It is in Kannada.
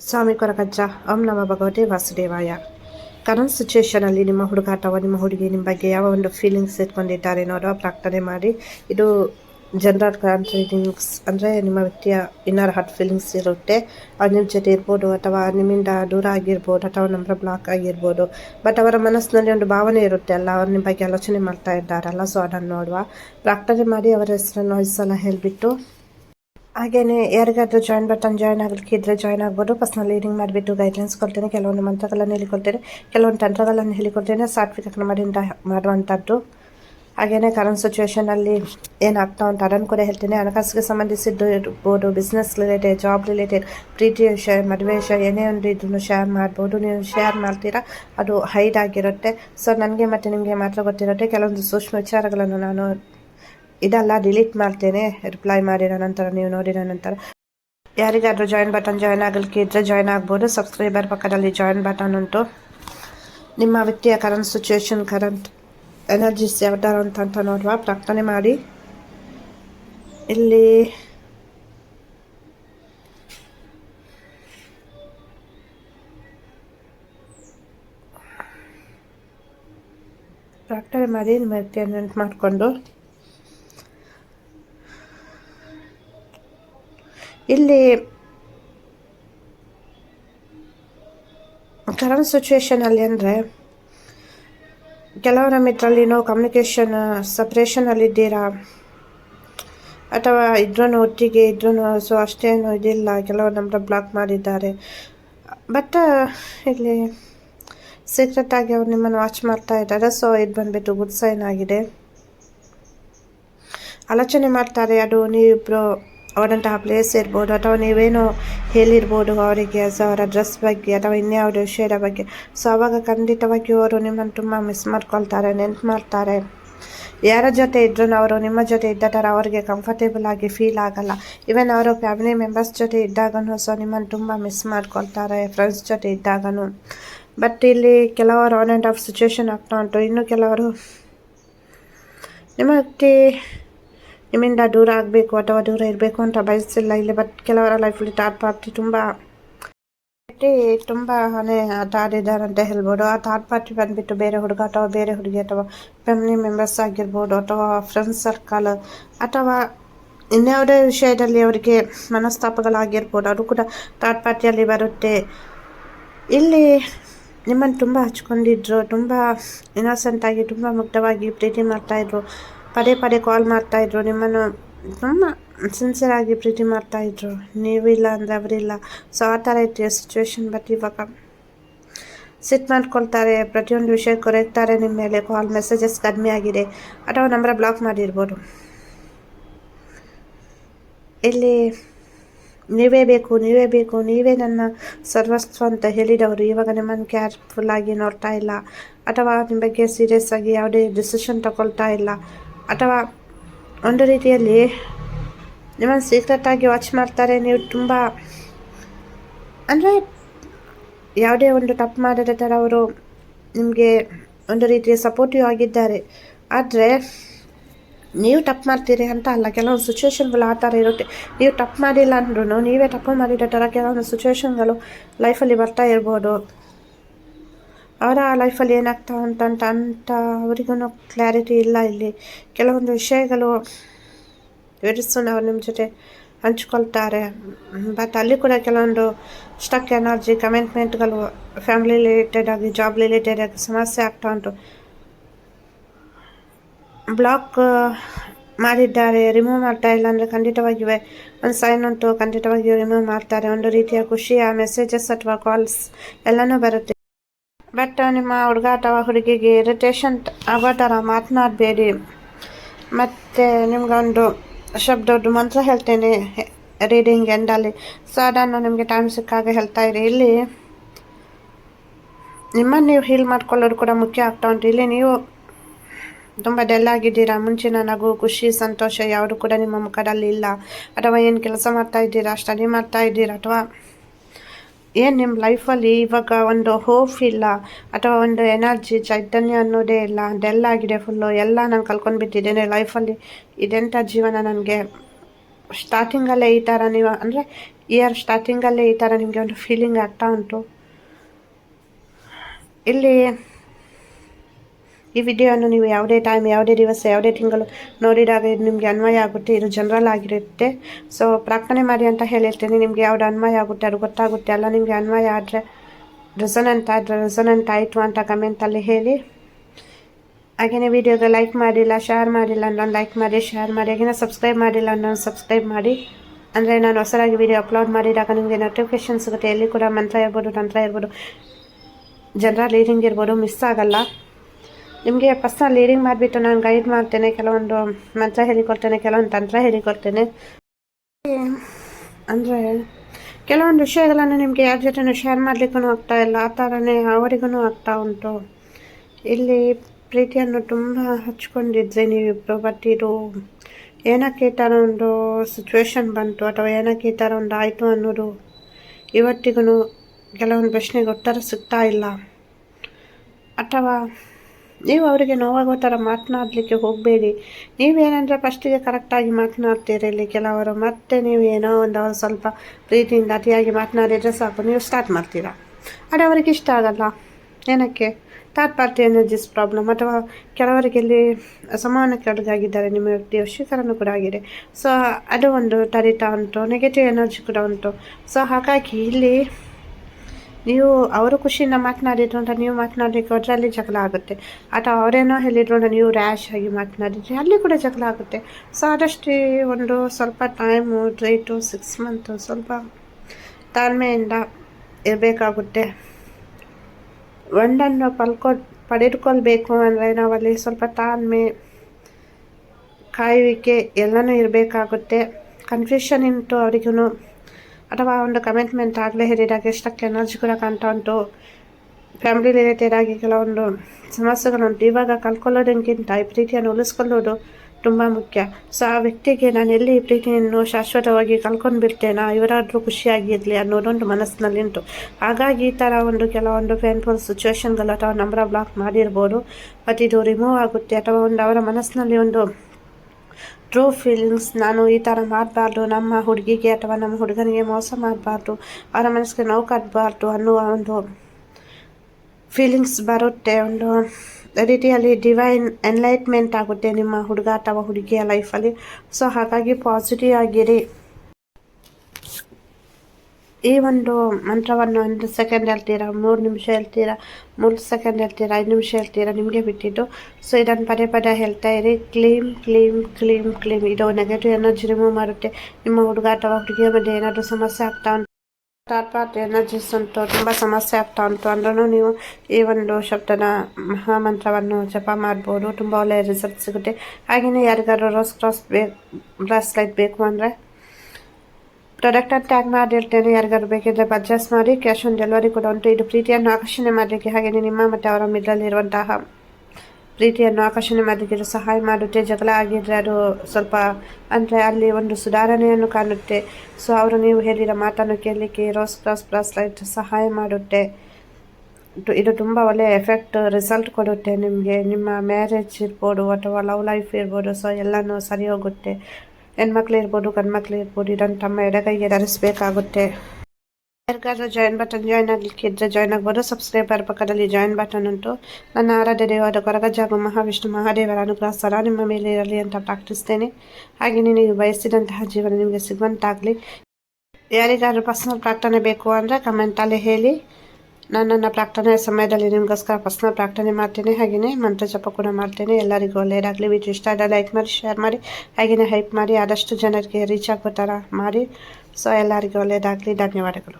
ಸ್ವಾಮಿ ಕೊರಗಜ್ಜ, ಓಂ ನಮ ಭಗವತಿ ವಾಸುದೇವಾಯ. ಕರೆಂಟ್ ಸಿಚುವೇಷನಲ್ಲಿ ನಿಮ್ಮ ಹುಡುಗ ಅಥವಾ ನಿಮ್ಮ ಹುಡುಗಿ ನಿಮ್ಮ ಬಗ್ಗೆ ಯಾವ ಒಂದು ಫೀಲಿಂಗ್ಸ್ ಇಟ್ಕೊಂಡಿದ್ದಾರೆ ಅನ್ನೋದು ಪ್ರಾರ್ಥನೆ ಮಾಡಿ. ಇದು ಜನರಲ್ ಕರೆಂಟ್ ರೀಡಿಂಗ್ಸ್ ಅಂದರೆ ನಿಮ್ಮ ವ್ಯಕ್ತಿಯ ಇನ್ನರ್ ಹಾರ್ಟ್ ಫೀಲಿಂಗ್ಸ್ ಇರುತ್ತೆ. ಅವ್ರು ನಿಮ್ಮ ಜೊತೆ ಇರ್ಬೋದು ಅಥವಾ ನಿಮ್ಮಿಂದ ದೂರ ಆಗಿರ್ಬೋದು ಅಥವಾ ನಂಬರ್ ಬ್ಲಾಕ್ ಆಗಿರ್ಬೋದು. ಬಟ್ ಅವರ ಮನಸ್ಸಿನಲ್ಲಿ ಒಂದು ಭಾವನೆ ಇರುತ್ತೆ ಅಲ್ಲ, ಅವ್ರು ನಿಮ್ಮ ಬಗ್ಗೆ ಆಲೋಚನೆ ಮಾಡ್ತಾ ಇದ್ದಾರಲ್ಲ ಸೊ ಅದನ್ನು ನೋಡುವ. ಪ್ರಾರ್ಥನೆ ಮಾಡಿ ಅವರ ಹೆಸರನ್ನು ಈ ಸಲ ಹೇಳಿಬಿಟ್ಟು ಹಾಗೇನೆ ಯಾರಿಗಾದರೂ ಜಾಯಿನ್ ಬಟನ್ ಜಾಯ್ನ್ ಆಗಲಿಕ್ಕೆ ಇದ್ರೆ ಜಾಯ್ನ್ ಆಗ್ಬೋದು. ಪರ್ಸ್ನಲ್ ಲೀಡಿಂಗ್ ಮಾಡಿಬಿಟ್ಟು ಗೈಡ್ಲೈನ್ಸ್ ಕೊಡ್ತೇನೆ. ಕೆಲವೊಂದು ಮಂತ್ರಗಳನ್ನು ಹೇಳಿಕೊಡ್ತೇನೆ. ಕೆಲವೊಂದು ತಂತ್ರಗಳನ್ನು ಹೇಳಿಕೊಡ್ತೇನೆ. ಸಾತ್ವಿಕ ಕ್ರಮದಿಂದ ಮಾಡುವಂಥದ್ದು. ಹಾಗೆಯೇ ಕರೆಂಟ್ ಸಿಚುವೇಷನಲ್ಲಿ ಏನಾಗ್ತಾ ಉಂಟು ಅದನ್ನು ಕೂಡ ಹೇಳ್ತೇನೆ. ಹಣಕಾಸಿಗೆ ಸಂಬಂಧಿಸಿದ್ದು ಇರ್ಬೋದು ಬಿಸ್ನೆಸ್ ರಿಲೇಟೆಡ್ ಜಾಬ್ ರಿಲೇಟೆಡ್ ಪ್ರೀತಿ ವಿಷಯ ಮದುವೆ ವಿಷಯ ಏನೇ ಒಂದು ಇದನ್ನು ಶೇರ್ ಮಾಡ್ಬೋದು. ನೀವು ಶೇರ್ ಮಾಡ್ತೀರಾ, ಅದು ಹೈಡ್ ಆಗಿರುತ್ತೆ. ಸೊ ನನಗೆ ಮತ್ತು ನಿಮಗೆ ಮಾತ್ರ ಗೊತ್ತಿರುತ್ತೆ. ಕೆಲವೊಂದು ಸೂಕ್ಷ್ಮ ವಿಚಾರಗಳನ್ನು ನಾನು ಇದೆಲ್ಲ ಡಿಲೀಟ್ ಮಾಡ್ತೇನೆ ರಿಪ್ಲೈ ಮಾಡಿರೋ ನಂತರ, ನೀವು ನೋಡಿರ ನಂತರ. ಯಾರಿಗಾದರೂ ಜಾಯಿನ್ ಬಟನ್ ಜಾಯ್ನ್ ಆಗಲಿಕ್ಕೆ ಇದ್ದರೆ ಜಾಯಿನ್ ಆಗ್ಬೋದು. ಸಬ್ಸ್ಕ್ರೈಬರ್ ಪಕ್ಕದಲ್ಲಿ ಜಾಯಿನ್ ಬಟನ್ ಉಂಟು. ನಿಮ್ಮ ವ್ಯಕ್ತಿಯ ಕರೆಂಟ್ ಸಿಚುವೇಶನ್ ಕರೆಂಟ್ ಎನರ್ಜಿಸ್ ಯಾವ್ದಾರು ಅಂತ ನೋಡುವ, ಪ್ರಾರ್ಥನೆ ಮಾಡಿ. ಇಲ್ಲಿ ಪ್ರಾರ್ಥನೆ ಮಾಡಿ, ನಿಮ್ಮ ವ್ಯಕ್ತಿಯನ್ನು ನೆನ್ಪು ಮಾಡಿಕೊಂಡು. ಇಲ್ಲಿ ಕರೆಂಟ್ ಸಿಚುವೇಶನಲ್ಲಿ ಅಂದರೆ ಕೆಲವರ ಮಿತ್ರರಲ್ಲಿ ನೋ ಕಮ್ಯುನಿಕೇಷನ್ ಸಪ್ರೇಷನಲ್ಲಿದ್ದೀರಾ ಅಥವಾ ಇದ್ರೂ ಒಟ್ಟಿಗೆ ಇದ್ರೂ ಸೊ ಅಷ್ಟೇನು ಇದಿಲ್ಲ, ಕೆಲವರು ನಮ್ಮ ಬ್ಲಾಕ್ ಮಾಡಿದ್ದಾರೆ. ಬಟ್ ಇಲ್ಲಿ ಸೀಕ್ರೆಟ್ ಆಗಿ ಅವ್ರು ನಿಮ್ಮನ್ನು ವಾಚ್ ಮಾಡ್ತಾ ಇದ್ದಾರೆ ಸೊ ಇದು ಬಂದುಬಿಟ್ಟು ಗುಡ್ ಸೈನ್ ಆಗಿದೆ. ಆಲೋಚನೆ ಮಾಡ್ತಾರೆ, ಅದು ನೀವಿಬ್ಬರು ಅವರಂತಹ ಪ್ಲೇಸ್ ಇರ್ಬೋದು ಅಥವಾ ನೀವೇನೋ ಹೇಳಿರ್ಬೋದು ಅವರಿಗೆ ಅವರ ಡ್ರೆಸ್ ಬಗ್ಗೆ ಅಥವಾ ಇನ್ಯಾವುದೇ ವಿಷಯದ ಬಗ್ಗೆ. ಸೊ ಅವಾಗ ಖಂಡಿತವಾಗಿ ಅವರು ನಿಮ್ಮನ್ನು ತುಂಬ ಮಿಸ್ ಮಾಡ್ಕೊಳ್ತಾರೆ, ನೆನ್ಪು ಮಾಡ್ತಾರೆ. ಯಾರ ಜೊತೆ ಇದ್ರೂ ಅವರು ನಿಮ್ಮ ಜೊತೆ ಇದ್ದ ಥರ ಅವರಿಗೆ ಕಂಫರ್ಟೇಬಲ್ ಆಗಿ ಫೀಲ್ ಆಗಲ್ಲ. ಈವನ್ ಅವರು ಫ್ಯಾಮಿಲಿ ಮೆಂಬರ್ಸ್ ಜೊತೆ ಇದ್ದಾಗನೂ ಸೊ ನಿಮ್ಮನ್ನು ತುಂಬ ಮಿಸ್ ಮಾಡ್ಕೊಳ್ತಾರೆ ಫ್ರೆಂಡ್ಸ್ ಜೊತೆ ಇದ್ದಾಗನು. ಬಟ್ ಇಲ್ಲಿ ಕೆಲವರು ಆನ್ ಆ್ಯಂಡ್ ಆಫ್ ಸಿಚುವೇಶನ್ ಆಗ್ತಾ ಉಂಟು. ಇನ್ನು ಕೆಲವರು ನಿಮ್ಮ ನಿಮ್ಮಿಂದ ದೂರ ಆಗಬೇಕು ಅಥವಾ ದೂರ ಇರಬೇಕು ಅಂತ ಬಯಸಿಲ್ಲ. ಇಲ್ಲಿ ಬಟ್ ಕೆಲವರ ಲೈಫಲ್ಲಿ ಥರ್ಡ್ ಪಾರ್ಟಿ ತುಂಬ ತುಂಬ ಆಟ ಅಂತ ಹೇಳ್ಬೋದು. ಆ ಥರ್ಡ್ ಪಾರ್ಟಿ ಬಂದುಬಿಟ್ಟು ಬೇರೆ ಹುಡುಗ ಅಥವಾ ಬೇರೆ ಹುಡುಗಿ ಅಥವಾ ಫ್ಯಾಮಿಲಿ ಮೆಂಬರ್ಸ್ ಆಗಿರ್ಬೋದು ಅಥವಾ ಫ್ರೆಂಡ್ಸ್ ಸರ್ಕಲ್ ಅಥವಾ ಇನ್ಯಾವುದೇ ವಿಷಯದಲ್ಲಿ ಅವರಿಗೆ ಮನಸ್ತಾಪಗಳಾಗಿರ್ಬೋದು, ಅದು ಕೂಡ ಥರ್ಡ್ ಪಾರ್ಟಿಯಲ್ಲಿ ಬರುತ್ತೆ. ಇಲ್ಲಿ ನಿಮ್ಮನ್ನು ತುಂಬ ಹಚ್ಕೊಂಡಿದ್ರು, ತುಂಬ ಇನ್ನೋಸೆಂಟಾಗಿ ತುಂಬ ಮುಕ್ತವಾಗಿ ಪ್ರೀತಿ ಮಾಡ್ತಾಯಿದ್ರು ಪದೇ ಪದೇ ಕಾಲ್ ಮಾಡ್ತಾಯಿದ್ರು ನಿಮ್ಮನ್ನು ತುಂಬ ಸಿನ್ಸಿಯರಾಗಿ ಪ್ರೀತಿ ಮಾಡ್ತಾಯಿದ್ರು ನೀವಿಲ್ಲ ಅಂದರೆ ಅವರಿಲ್ಲ. ಸೊ ಆ ಥರ ಇತ್ತು ಸಿಚುವೇಶನ್ ಬಟ್ ಇವಾಗ ಸಿಟ್ ಮಾಡ್ಕೊಳ್ತಾರೆ. ಪ್ರತಿಯೊಂದು ವಿಷಯ ಕೊರೆಯುತ್ತಾರೆ ನಿಮ್ಮ ಮೇಲೆ. ಕಾಲ್ ಮೆಸೇಜಸ್ ಕಡಿಮೆ ಆಗಿದೆ. ಅಥವಾ ನಂಬರ್ ಬ್ಲಾಕ್ ಮಾಡಿರ್ಬೋದು. ಇಲ್ಲಿ ನೀವೇ ಬೇಕು ನೀವೇ ಬೇಕು, ನೀವೇ ನನ್ನ ಸರ್ವಸ್ವ ಅಂತ ಹೇಳಿದವರು. ಇವಾಗ ನಿಮ್ಮನ್ನು ಕೇರ್ಫುಲ್ಲಾಗಿ ನೋಡ್ತಾ ಇಲ್ಲ. ಅಥವಾ ನಿಮ್ಮ ಬಗ್ಗೆ ಸೀರಿಯಸ್ ಆಗಿ ಯಾವುದೇ ಡಿಸಿಷನ್ ತಗೊಳ್ತಾ ಇಲ್ಲ. ಅಥವಾ ಒಂದು ರೀತಿಯಲ್ಲಿ ನಿಮ್ಮನ್ನು ಸೀಕ್ರೆಟಾಗಿ ವಾಚ್ ಮಾಡ್ತಾರೆ, ನೀವು ತುಂಬ ಅಂದರೆ ಯಾವುದೇ ಒಂದು ತಪ್ಪು ಮಾಡದ ಥರ ಅವರು ನಿಮಗೆ ಒಂದು ರೀತಿಯ ಸಪೋರ್ಟಿವ್ ಆಗಿದ್ದಾರೆ. ಆದರೆ ನೀವು ತಪ್ಪು ಮಾಡ್ತೀರಿ ಅಂತ ಅಲ್ಲ, ಕೆಲವೊಂದು ಸಿಚುವೇಶನ್ಗಳು ಆ ಥರ ಇರುತ್ತೆ. ನೀವು ತಪ್ಪು ಮಾಡಿಲ್ಲ ಅಂದ್ರೂ, ನೀವೇ ತಪ್ಪು ಮಾಡಿದ ಥರ ಕೆಲವೊಂದು ಸಿಚುವೇಷನ್ಗಳು ಲೈಫಲ್ಲಿ ಬರ್ತಾ ಇರ್ಬೋದು. ಅವರ ಲೈಫಲ್ಲಿ ಏನಾಗ್ತಾ ಉಂಟಂತ ಅಂತ ಅವರಿಗೂ ಕ್ಲಾರಿಟಿ ಇಲ್ಲ ಇಲ್ಲಿ. ಕೆಲವೊಂದು ವಿಷಯಗಳು ವೆರಿ ಅವ್ರು ನಿಮ್ಮ ಜೊತೆ ಹಂಚ್ಕೊಳ್ತಾರೆ. ಬಟ್ ಅಲ್ಲಿ ಕೂಡ ಕೆಲವೊಂದು ಸ್ಟಕ್ ಎನರ್ಜಿ ಕಮಿಟ್ಮೆಂಟ್ಗಳು ಫ್ಯಾಮಿಲಿ ರಿಲೇಟೆಡ್ ಆಗಿ ಜಾಬ್ ರಿಲೇಟೆಡ್ ಆಗಿ ಸಮಸ್ಯೆ ಆಗ್ತಾ ಉಂಟು. ಬ್ಲಾಕ್ ಮಾಡಿದ್ದಾರೆ ರಿಮೂವ್ ಮಾಡ್ತಾ ಇಲ್ಲ ಅಂದರೆ ಖಂಡಿತವಾಗಿವೆ ಒಂದು ಸೈನ್ ಉಂಟು, ಖಂಡಿತವಾಗಿಯೂ ರಿಮೂವ್ ಮಾಡ್ತಾರೆ. ಒಂದು ರೀತಿಯ ಖುಷಿಯ ಮೆಸೇಜಸ್ ಅಥವಾ ಕಾಲ್ಸ್ ಎಲ್ಲನೂ ಬರುತ್ತೆ. ಬಟ್ ನಿಮ್ಮ ಹುಡುಗ ಅಥವಾ ಹುಡುಗಿಗೆ ಇರಿಟೇಷನ್ ಆಗೋ ಥರ ಮಾತನಾಡಬೇಡಿ. ಮತ್ತು ನಿಮ್ಗೊಂದು ಶಬ್ದದ್ದು ಮಂತ್ರ ಹೇಳ್ತೇನೆ ರೀಡಿಂಗ್ ಎಂಡಲ್ಲಿ ಸೊ ಅದನ್ನು ನಿಮಗೆ ಟೈಮ್ ಸಿಕ್ಕಾಗ ಹೇಳ್ತಾ ಇರಿ. ಇಲ್ಲಿ, ನಿಮ್ಮನ್ನು ನೀವು ಹೀಲ್ ಮಾಡ್ಕೊಳ್ಳೋದು ಕೂಡ ಮುಖ್ಯ ಆಗ್ತಾ ಉಂಟು. ಇಲ್ಲಿ ನೀವು ತುಂಬ ಡೆಲ್ ಆಗಿದ್ದೀರಾ. ಮುಂಚಿನ ನಗು, ಖುಷಿ, ಸಂತೋಷ ಯಾವುದು ಕೂಡ ನಿಮ್ಮ ಮುಖದಲ್ಲಿ ಇಲ್ಲ. ಅಥವಾ ಏನು ಕೆಲಸ ಮಾಡ್ತಾ ಇದ್ದೀರಾ ಸ್ಟಡಿ ಮಾಡ್ತಾ ಇದ್ದೀರಾ, ಅಥವಾ ಏನು ನಿಮ್ಮ ಲೈಫಲ್ಲಿ ಇವಾಗ ಒಂದು ಹೋಪ್ ಇಲ್ಲ ಅಥವಾ ಒಂದು ಎನರ್ಜಿ ಚೈತನ್ಯ ಅನ್ನೋದೇ ಇಲ್ಲ ಡೆಲ್ ಆಗಿದೆ ಫುಲ್ಲು ಎಲ್ಲ ನಾನು ಕಲ್ಕೊಂಡು ಬಿಟ್ಟಿದ್ದೇನೆ ಲೈಫಲ್ಲಿ ಇದೆಂಥ ಜೀವನ ನನಗೆ? ಸ್ಟಾರ್ಟಿಂಗಲ್ಲೇ ಈ ಥರ ನೀವು ಅಂದರೆ ಇಯರ್ ಸ್ಟಾರ್ಟಿಂಗಲ್ಲೇ ಈ ಥರ ನಿಮಗೆ ಒಂದು ಫೀಲಿಂಗ್ ಆಗ್ತಾ ಉಂಟು. ಇಲ್ಲಿ ಈ ವಿಡಿಯೋವನ್ನು ನೀವು ಯಾವುದೇ ಟೈಮ್ ಯಾವುದೇ ದಿವಸ, ಯಾವುದೇ ತಿಂಗಳು ನೋಡಿದಾಗ ಇದು ನಿಮಗೆ ಅನ್ವಯ ಆಗುತ್ತೆ, ಇದು ಜನರಲ್ ಆಗಿರುತ್ತೆ. ಸೊ ಪ್ರಾರ್ಥನೆ ಮಾಡಿ ಅಂತ ಹೇಳಿರ್ತೀನಿ. ನಿಮಗೆ ಯಾವ್ದು ಅನ್ವಯ ಆಗುತ್ತೆ, ಅದು ಗೊತ್ತಾಗುತ್ತೆ. ಅಲ್ಲ, ನಿಮಗೆ ಅನ್ವಯ ಆದರೆ ರೆಸನೆಂಟ್ ಆದರೆ ರೆಸನೆಂಟ್ ಆಯಿತು ಅಂತ ಕಮೆಂಟಲ್ಲಿ ಹೇಳಿ. ಹಾಗೆಯೇ ವಿಡಿಯೋಗೆ ಲೈಕ್ ಮಾಡಿಲ್ಲ ಶೇರ್ ಮಾಡಿಲ್ಲ ನಾನು ಲೈಕ್ ಮಾಡಿ ಶೇರ್ ಮಾಡಿ. ಹಾಗೆಯೇ ಸಬ್ಸ್ಕ್ರೈಬ್ ಮಾಡಿಲ್ಲ ನಾನು ಸಬ್ಸ್ಕ್ರೈಬ್ ಮಾಡಿ. ಅಂದರೆ ನಾನು ಹೊಸದಾಗಿ ವಿಡಿಯೋ ಅಪ್ಲೋಡ್ ಮಾಡಿದಾಗ ನಿಮಗೆ ನೋಟಿಫಿಕೇಶನ್ ಸಿಗುತ್ತೆ. ಎಲ್ಲಿ ಕೂಡ ಮಂತ್ರ ಇರ್ಬೋದು ತಂತ್ರ ಇರ್ಬೋದು ಜನರಲ್ ರೀಡಿಂಗ್ ಇರ್ಬೋದು ಮಿಸ್ ಆಗಲ್ಲ. ನಿಮಗೆ ಪರ್ಸ್ನಲ್ ಲೀಡಿಂಗ್ ಮಾಡಿಬಿಟ್ಟು ನಾನು ಗೈಡ್ ಮಾಡ್ತೇನೆ, ಕೆಲವೊಂದು ಮಂತ್ರ ಹೇಳಿಕೊಡ್ತೇನೆ ಕೆಲವೊಂದು ತಂತ್ರ ಹೇಳಿಕೊಡ್ತೇನೆ ಅಂದರೆ ಕೆಲವೊಂದು ವಿಷಯಗಳನ್ನು ನಿಮಗೆ ಯಾರ ಜೊತೆನೂ ಶೇರ್ ಮಾಡಲಿಕ್ಕೂ ಆಗ್ತಾ ಇಲ್ಲ, ಆ ಥರನೇ ಅವರಿಗೂ ಆಗ್ತಾ ಉಂಟು. ಇಲ್ಲಿ ಪ್ರೀತಿಯನ್ನು ತುಂಬ ಹಚ್ಕೊಂಡಿದ್ದೆ ನೀವಿಬ್ಬರು ಬಟ್ ಇದು ಏನಕ್ಕೆ ಈ ಥರ ಒಂದು ಸಿಚುವೇಶನ್ ಬಂತು, ಅಥವಾ ಏನಕ್ಕೆ ಈ ಥರ ಒಂದು ಆಯಿತು ಅನ್ನೋದು ಇವತ್ತಿಗೂ ಕೆಲವೊಂದು ಪ್ರಶ್ನೆಗೆ ಉತ್ತರ ಸಿಗ್ತಾ ಇಲ್ಲ. ಅಥವಾ ನೀವು ಅವರಿಗೆ ನೋವಾಗೋ ಥರ ಮಾತನಾಡಲಿಕ್ಕೆ ಹೋಗಬೇಡಿ. ನೀವೇನಂದರೆ ಫಸ್ಟಿಗೆ ಕರೆಕ್ಟಾಗಿ ಮಾತನಾಡ್ತೀರಿ ಇಲ್ಲಿ ಕೆಲವರು, ಮತ್ತೆ ನೀವು ಏನೋ ಒಂದು ಸ್ವಲ್ಪ ಪ್ರೀತಿಯಿಂದ ಅತಿಯಾಗಿ ಮಾತನಾಡಿದರೆ ಸಾಕು, ನೀವು ಸ್ಟಾರ್ಟ್ ಮಾಡ್ತೀರಾ? ಅದು ಅವರಿಗೆ ಇಷ್ಟ ಆಗಲ್ಲ. ಏನಕ್ಕೆ? ಥರ್ಡ್ ಪಾರ್ಟಿ ಎನರ್ಜಿಸ್ ಪ್ರಾಬ್ಲಮ್ ಅಥವಾ ಕೆಲವರಿಗೆ ಇಲ್ಲಿ ಸಮಾನಕ್ಕೆ ಒಳಗಾಗಿದ್ದಾರೆ ನಿಮ್ಮ ವ್ಯಕ್ತಿ ವಶೀಕರಣ ಕೂಡ ಆಗಿದೆ. ಸೊ ಅದು ಒಂದು ತರಿತ ಉಂಟು ನೆಗೆಟಿವ್ ಎನರ್ಜಿ ಕೂಡ ಉಂಟು. ಸೊ ಹಾಗಾಗಿ ಇಲ್ಲಿ ನೀವು ಅವರು ಖುಷಿಯಿಂದ ಮಾತನಾಡಿದ್ರು ಅಂತ ನೀವು ಮಾತನಾಡಲಿಕ್ಕೆ ಅದರಲ್ಲಿ ಜಗಳ ಆಗುತ್ತೆ. ಅಥವಾ ಅವರೇನೋ ಹೇಳಿದ್ರು ಅಂತ ನೀವು ರ್ಯಾಶ್ ಆಗಿ ಮಾತನಾಡಿದ್ರೆ ಅಲ್ಲಿ ಕೂಡ ಜಗಳ ಆಗುತ್ತೆ. ಸೊ ಆದಷ್ಟು ಒಂದು ಸ್ವಲ್ಪ time three to six month ಸ್ವಲ್ಪ ತಾಳ್ಮೆಯಿಂದ ಇರಬೇಕಾಗುತ್ತೆ. ಒಂದನ್ನು ಪಲ್ಕೊ, ಪಡೆದುಕೊಳ್ಬೇಕು ಅಂದರೆ ನಾವಲ್ಲಿ ಸ್ವಲ್ಪ ತಾಳ್ಮೆ, ಕಾಯುವಿಕೆ ಎಲ್ಲನೂ ಇರಬೇಕಾಗುತ್ತೆ. ಕನ್ಫ್ಯೂಷನ್ ಇಂಟು ಅವರಿಗೂ ಅಥವಾ ಒಂದು ಕಮಿಟ್ಮೆಂಟ್ ಆಗಲೇ ಹೇಳಿದಾಗ ಎಷ್ಟಕ್ಕೆ ಎನರ್ಜಿ ಕೂಡ ಕಾಣ್ತಾ ಉಂಟು. ಫ್ಯಾಮಿಲಿ ರಿಲೇಟೆಡ್ ಆಗಿ ಕೆಲವೊಂದು ಸಮಸ್ಯೆಗಳುಂಟು ಇವಾಗ ಕಲ್ಕೊಳ್ಳೋದಕ್ಕಿಂತ ಈ ಪ್ರೀತಿಯನ್ನು ಉಳಿಸ್ಕೊಳ್ಳೋದು ತುಂಬ ಮುಖ್ಯ. ಸೊ ಆ ವ್ಯಕ್ತಿಗೆ ನಾನು ಎಲ್ಲಿ ಈ ಪ್ರೀತಿಯನ್ನು ಶಾಶ್ವತವಾಗಿ ಕಲ್ಕೊಂಡು ಬಿಡ್ತೇನಾ ಇವರಾದರೂ ಖುಷಿಯಾಗಿರಲಿ ಅನ್ನೋದೊಂದು ಮನಸ್ಸಿನಲ್ಲಿ ಉಂಟು. ಹಾಗಾಗಿ ಈ ಥರ ಒಂದು ಕೆಲವೊಂದು ಪೇನ್ಫುಲ್ ಸಿಚುವೇಶನ್ಗಳು ಅಥವಾ ನಂಬರ್ ಬ್ಲಾಕ್ ಮಾಡಿರ್ಬೋದು. ಮತ್ತು ಇದು ರಿಮೂವ್ ಆಗುತ್ತೆ ಅಥವಾ ಒಂದು ಅವರ ಮನಸ್ಸಿನಲ್ಲಿ ಒಂದು ಟ್ರೂ ಫೀಲಿಂಗ್ಸ್ ನಾನು ಈ ಥರ ಮಾಡಬಾರ್ದು. ನಮ್ಮ ಹುಡುಗಿಗೆ ಅಥವಾ ನಮ್ಮ ಹುಡುಗನಿಗೆ ಮೋಸ ಮಾಡಬಾರ್ದು. ಅವರ ಮನಸ್ಸಿಗೆ ನೋವು ಕಟ್ಟಬಾರ್ದು ಅನ್ನುವ ಒಂದು ಫೀಲಿಂಗ್ಸ್ ಬರುತ್ತೆ. ಒಂದು ರೀತಿಯಲ್ಲಿ ಡಿವೈನ್ ಎನ್ಲೈಟ್ಮೆಂಟ್ ಆಗುತ್ತೆ ನಿಮ್ಮ ಹುಡುಗ ಅಥವಾ ಹುಡುಗಿಯ ಲೈಫಲ್ಲಿ ಸೊ ಹಾಗಾಗಿ ಪಾಸಿಟಿವ್ ಆಗಿರಿ. ಈ ಒಂದು ಮಂತ್ರವನ್ನು ಒಂದು ಸೆಕೆಂಡ್ ಹೇಳ್ತೀರಾ, ಮೂರು ನಿಮಿಷ ಹೇಳ್ತೀರಾ, ಮೂರು ಸೆಕೆಂಡ್ ಹೇಳ್ತೀರಾ, ಐದು ನಿಮಿಷ ಹೇಳ್ತೀರಾ, ನಿಮಗೆ ಬಿಟ್ಟಿದ್ದು. ಸೊ ಇದನ್ನು ಪದೇ ಪದೇ ಹೇಳ್ತಾ ಇರಿ. ಕ್ಲೀಮ್ ಕ್ಲೀಮ್ ಕ್ಲೀಮ್ ಕ್ಲೀಮ್. ಇದು ನೆಗೆಟಿವ್ ಎನರ್ಜಿ ರಿಮೂವ್ ಮಾಡುತ್ತೆ. ನಿಮ್ಮ ಹುಡುಗ ಅಥವಾ ಹುಡುಗಿಯ ಮಧ್ಯೆ ಏನಾದರೂ ಸಮಸ್ಯೆ ಆಗ್ತಾ ಉಂಟು ಥರ್ಡ್ ಪಾರ್ಟಿ ಎನರ್ಜೀಸ್ ಉಂಟು, ತುಂಬ ಸಮಸ್ಯೆ ಆಗ್ತಾ ಉಂಟು ಅಂದ್ರೂ ನೀವು ಈ ಒಂದು ಶಬ್ದನ ಮಹಾಮಂತ್ರವನ್ನು ಜಪ ಮಾಡ್ಬೋದು. ತುಂಬ ಒಳ್ಳೆಯ ರಿಸಲ್ಟ್ ಸಿಗುತ್ತೆ. ಹಾಗೆಯೇ ಯಾರಿಗಾದ್ರು ರೋಸ್ ಕ್ರಾಸ್ ಬೇಕು ಬ್ರಾಸ್ಲೈಟ್ ಬೇಕು ಅಂದರೆ ಪ್ರಾಡಕ್ಟನ್ನು ಟ್ಯಾಗ್ ಮಾಡಿರ್ತೇನೆ ಯಾರಿಗಾದ್ರು ಬೇಕಿದ್ರೆ ಪರ್ಚೇಸ್ ಮಾಡಿ ಕ್ಯಾಶ್ ಆನ್ ಡೆಲಿವರಿ ಕೂಡ ಉಂಟು ಇದು ಪ್ರೀತಿಯನ್ನು ಆಕರ್ಷಣೆ ಮಾಡಲಿಕ್ಕೆ ಹಾಗೆಯೇ ನಿಮ್ಮ ಮತ್ತು ಅವರ ಮಿಡಲ್ಲಿರುವಂತಹ ಪ್ರೀತಿಯನ್ನು ಆಕರ್ಷಣೆ ಮಾಡಲಿಕ್ಕೆ ಸಹಾಯ ಮಾಡುತ್ತೆ ಜಗಳ ಆಗಿದ್ರೆ ಅದು ಸ್ವಲ್ಪ ಅಂದರೆ ಅಲ್ಲಿ ಒಂದು ಸುಧಾರಣೆಯನ್ನು ಕಾಣುತ್ತೆ ಸೊ ಅವರು ನೀವು ಹೇಳಿದ ಮಾತನ್ನು ಕೇಳಲಿಕ್ಕೆ ರೋಸ್ ಕ್ರಾಸ್ ಬ್ರಾಸ್ಲೈಟ್ ಸಹಾಯ ಮಾಡುತ್ತೆ ಇದು ತುಂಬ ಒಳ್ಳೆಯ ಎಫೆಕ್ಟ್ ರಿಸಲ್ಟ್ ಕೊಡುತ್ತೆ ನಿಮಗೆ ನಿಮ್ಮ ಮ್ಯಾರೇಜ್ ಇರ್ಬೋದು ಅಥವಾ ಲವ್ ಲೈಫ್ ಇರ್ಬೋದು ಸೊ ಎಲ್ಲನೂ ಸರಿ ಹೋಗುತ್ತೆ ಹೆಣ್ಮಕ್ಳು ಇರ್ಬೋದು, ಗಂಡ್ಮಕ್ಳು ಇರ್ಬೋದು, ಇದನ್ನು ತಮ್ಮ ಎಡಗೈಗೆ ಧರಿಸಬೇಕಾಗುತ್ತೆ. ಯಾರಿಗಾದ್ರೂ ಜಾಯಿನ್ ಬಟನ್ ಜಾಯ್ನ್ ಆಗಲಿಕ್ಕೆ ಇದ್ದರೆ ಜಾಯ್ನ್ ಆಗ್ಬೋದು. ಸಬ್ಸ್ಕ್ರೈಬರ್ ಪಕ್ಕದಲ್ಲಿ ಜಾಯಿನ್ ಬಟನ್ ಉಂಟು. ನನ್ನ ಆರಾಧ್ಯ ದೇವಾದ ಕೊರಗಜಾಗು ಮಹಾವಿಷ್ಣು ಮಹಾದೇವರ ಅನುಗ್ರಹ ಸದಾ ನಿಮ್ಮ ಮೇಲೆ ಇರಲಿ ಅಂತ ಪ್ರಾರ್ಥಿಸ್ತೇನೆ. ಹಾಗೆಯೇ ನೀವು ಬಯಸಿದಂತಹ ಜೀವನ ನಿಮಗೆ ಸಿಗುವಂತಾಗಲಿ. ಯಾರಿಗಾದ್ರೂ ಪರ್ಸನಲ್ ಪ್ರಾರ್ಥನೆ ಬೇಕು ಅಂದರೆ ಕಮೆಂಟಲ್ಲಿ ಹೇಳಿ. ನಾನು ನನ್ನ ಪ್ರಾರ್ಥನೆ ಸಮಯದಲ್ಲಿ ನಿಮಗೋಸ್ಕರ ಪರ್ಸ್ನಲ್ ಪ್ರಾರ್ಥನೆ ಮಾಡ್ತೀನಿ. ಹಾಗೆಯೇ ಮಂತ್ರ ಜಪ ಕೂಡ ಮಾಡ್ತೀನಿ. ಎಲ್ಲರಿಗೂ ಒಳ್ಳೆಯದಾಗಲಿ. ವಿಡಿಯೋ ಇಷ್ಟ ಆದರೆ ಲೈಕ್ ಮಾಡಿ ಶೇರ್ ಮಾಡಿ. ಹಾಗೆಯೇ ಹೈಪ್ ಮಾಡಿ. ಆದಷ್ಟು ಜನರಿಗೆ ರೀಚ್ ಆಗೋ ಥರ ಮಾಡಿ. ಸೊ ಎಲ್ಲರಿಗೂ ಒಳ್ಳೆಯದಾಗಲಿ. ಧನ್ಯವಾದಗಳು.